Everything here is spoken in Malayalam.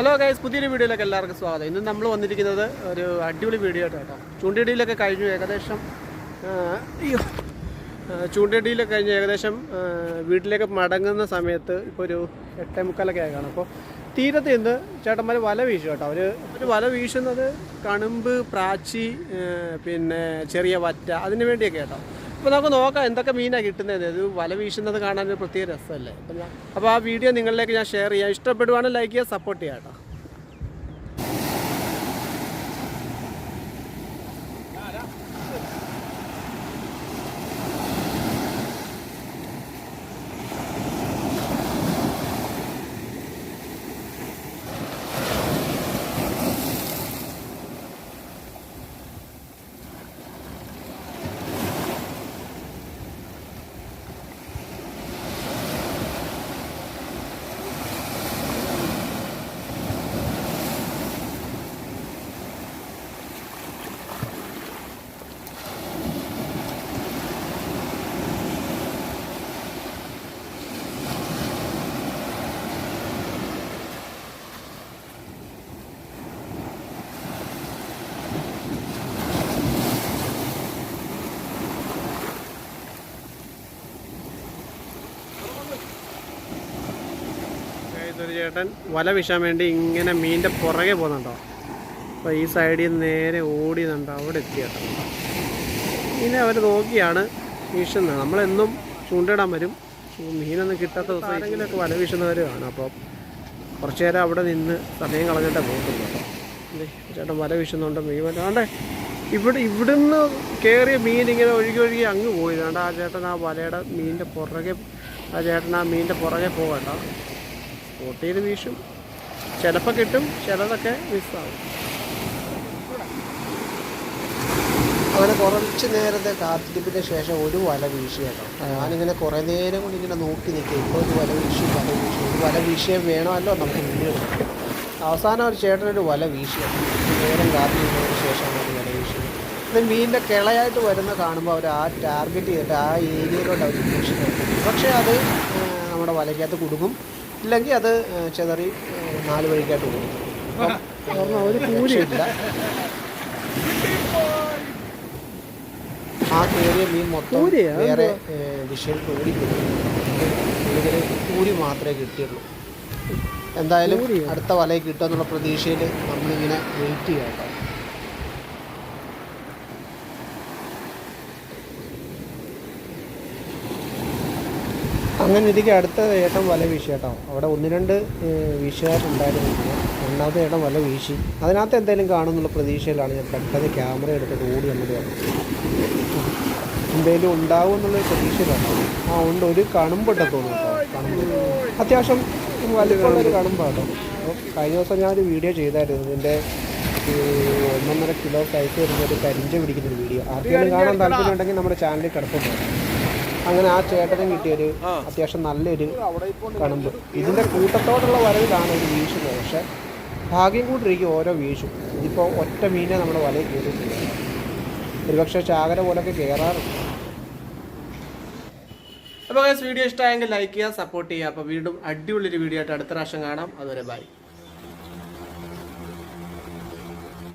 ഹലോ ഗൈസ് പുതിയൊരു വീഡിയോയിലേക്ക് എല്ലാവർക്കും സ്വാഗതം. ഇന്ന് നമ്മൾ വന്നിരിക്കുന്നത് ഒരു അടിപൊളി വീഡിയോ ആയിട്ട് കേട്ടോ. ചൂണ്ടിയടിയിലൊക്കെ കഴിഞ്ഞു ഏകദേശം അയ്യോ ചൂണ്ടിയടിയിലൊക്കെ കഴിഞ്ഞ് ഏകദേശം വീട്ടിലേക്ക് മടങ്ങുന്ന സമയത്ത് ഇപ്പോൾ ഒരു എട്ടേ മുക്കാലൊക്കെ ആയി കാണും. അപ്പോൾ തീരത്ത് നിന്ന് ചേട്ടന്മാർ വല വീശും കേട്ടോ. അവർ ഒരു വല വീശുന്നത് കണുമ്പ് പ്രാച്ചി പിന്നെ ചെറിയ വറ്റ അതിന് വേണ്ടിയൊക്കെ കേട്ടോ. അപ്പോൾ നമുക്ക് നോക്കാം എന്തൊക്കെ മീനാണ് കിട്ടുന്നത്. ഇത് വല വീശുന്നത് കാണാൻ ഒരു പ്രത്യേക രസമല്ലേ. അപ്പോൾ ആ വീഡിയോ നിങ്ങളിലേക്ക് ഞാൻ ഷെയർ ചെയ്യാം. ഇഷ്ടപ്പെടുവാണെങ്കിൽ ലൈക്ക് ചെയ്യുക സപ്പോർട്ട് ചെയ്യാം കേട്ടോ. ഇതൊരു ചേട്ടൻ വല വീശാൻ വേണ്ടി ഇങ്ങനെ മീനിന്റെ പുറകെ പോകുന്നുണ്ടോ? അപ്പോൾ ഈ സൈഡിൽ നിന്ന് നേരെ ഓടിയുന്നുണ്ടോ അവിടെ എത്തി ഇനി അവർ നോക്കിയാണ് വീശുന്നത്. നമ്മളെന്നും ചൂണ്ടയിടാൻ വരും. മീനൊന്നും കിട്ടാത്ത ദിവസം ആരെങ്കിലുമൊക്കെ വല വീശുന്നവർ അപ്പോൾ കുറച്ച് നേരം അവിടെ നിന്ന് സമയം കളഞ്ഞിട്ടേ പോകുന്നുള്ളൂ കേട്ടോ ചേട്ടൻ വല വീശുന്നുണ്ട് മീൻ വല. ആണ്ടേ ഇവിടെ ഇവിടുന്ന് കയറിയ മീൻ ഇങ്ങനെ ഒഴുകി ഒഴുകി അങ്ങ് പോയി. വേണ്ട ആ ചേട്ടൻ ആ വലയുടെ മീനിന്റെ പുറകെ ആ ചേട്ടൻ ആ മീനിന്റെ പുറകെ പോകണ്ട. സ്പോട്ടിൽ വീശും. ചിലപ്പോൾ കിട്ടും ചിലതൊക്കെ മിസ്സാവും അങ്ങനെ കുറച്ച് നേരത്തെ കാത്തിരിപ്പിന് ശേഷം ഒരു വല വീശി കേട്ടോ. ഞാനിങ്ങനെ കുറേ നേരം കൊണ്ട് ഇങ്ങനെ നോക്കി നിൽക്കും ഇപ്പോൾ ഒരു വല വീശി വല വീശി. ഒരു വല വീശിയേ വേണമല്ലോ നമുക്ക് വീഡിയോ അവസാനം ഒരു ചേട്ടനൊരു വല വീശി നേരം കാത്തിരിക്കുന്നതിന് ശേഷം ഒരു വല വീശിയത് ഇത് മീനിന്റെ കിളയായിട്ട് വരുന്ന കാണുമ്പോൾ അവർ ആ ടാർഗറ്റ് ചെയ്തിട്ട് ആ ഏരിയയിലോട്ട് അവർ വീശി പക്ഷേ അത് നമ്മുടെ വലയ്ക്കകത്ത് കുടുങ്ങും. ഇല്ലെങ്കിൽ അത് ചെതറി നാല് വഴിക്കായിട്ട് പോകും അപ്പം ഒരു കൂലിയില്ല ആ കയറിയ മീൻ മൊത്തം? വേറെ ദിശയിൽ കൂടി ഇതിന് കൂരി മാത്രമേ കിട്ടിയുള്ളൂ. എന്തായാലും? അടുത്ത വലയിൽ കിട്ടുമെന്നുള്ള പ്രതീക്ഷയിൽ നമ്മളിങ്ങനെ വെയിറ്റ് ചെയ്യാം കേട്ടോ അങ്ങനെ ഇരിക്കും അടുത്ത ഏട്ടൻ വല വീശി അവിടെ ഒന്ന് രണ്ട് വീശുകാരുണ്ടായിരുന്നു രണ്ടാമത്തെ ഏട്ടൻ വല വീശി. അതിനകത്ത് എന്തെങ്കിലും കാണുമെന്നുള്ള പ്രതീക്ഷയിലാണ് ഞാൻ പെട്ടെന്ന് ക്യാമറ എടുത്തിട്ട് ഓടി വന്നത് എന്തെങ്കിലും ഉണ്ടാവും എന്നുള്ള പ്രതീക്ഷയിലാണ്. ആ ഉണ്ട്. ഒരു കണുമ്പൊട്ടെ തോന്നുന്നു കണുമ്പ്. അത്യാവശ്യം വലിപ്പമുള്ളൊരു കണുമ്പാട്ടോ അപ്പോൾ കഴിഞ്ഞ ദിവസം ഞാനൊരു വീഡിയോ ചെയ്തായിരുന്നു. ഇതിന്റെ ഒന്നൊന്നര കിലോ സൈസ് വരുന്ന ഒരു കരിഞ്ച പിടിക്കുന്ന ഒരു വീഡിയോ. ആർക്കെങ്കിലും കാണാൻ താല്പര്യം ഉണ്ടെങ്കിൽ നമ്മുടെ ചാനലിൽ കിടപ്പുണ്ട്. അങ്ങനെ ആ ചേട്ടനും കിട്ടിയൊരു അത്യാവശ്യം നല്ലൊരു കണുമ്പ്. ഇതിന്റെ കൂട്ടത്തോടുള്ള വരവിലാണ് ഒരു വീശുന്നത്. പക്ഷേ ഭാഗ്യം കൂട്ടിരിക്കും ഓരോ വീശും. ഇതിപ്പോൾ ഒറ്റ മീനെ നമ്മുടെ വലയിൽ കയറിയിട്ടില്ല. ഒരുപക്ഷെ ചാകര പോലൊക്കെ കയറാറുണ്ട്. അപ്പോൾ വീഡിയോ ഇഷ്ടമായെങ്കിൽ ലൈക്ക് ചെയ്യുക സപ്പോർട്ട് ചെയ്യുക. അപ്പോൾ വീണ്ടും അടിപൊളി ഒരു വീഡിയോ ആയിട്ട് അടുത്ത പ്രാവശ്യം കാണാം. അതുവരെ ബൈ